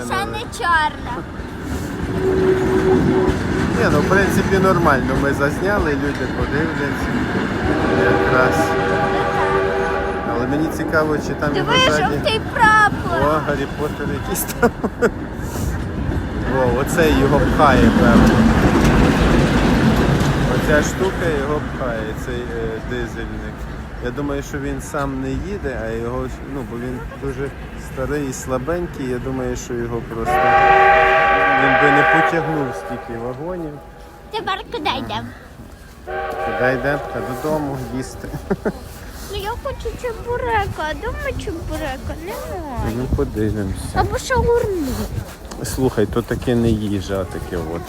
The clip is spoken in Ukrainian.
ще Ще не чорна. Ні, ну в принципі нормально. Ми зазняли, люди подивляться. Якраз. Але мені цікаво, чи там його Диви, жовтий. О. Гаррі Поттер якийсь там. О, оце його пхає, певно. Оця штука його пхає, цей е, дизельник. Я думаю, що він сам не їде, а його, ну, бо він дуже старий і слабенький, я думаю, що його просто він би не потягнув стільки вагонів. Тепер куди йдемо? Куди йде? Та додому їсти. Ну я хочу чебурека, а дома чебурека немає. Ну подивимося. Або шаурму. Слухай, то таке не їжа, а таке от.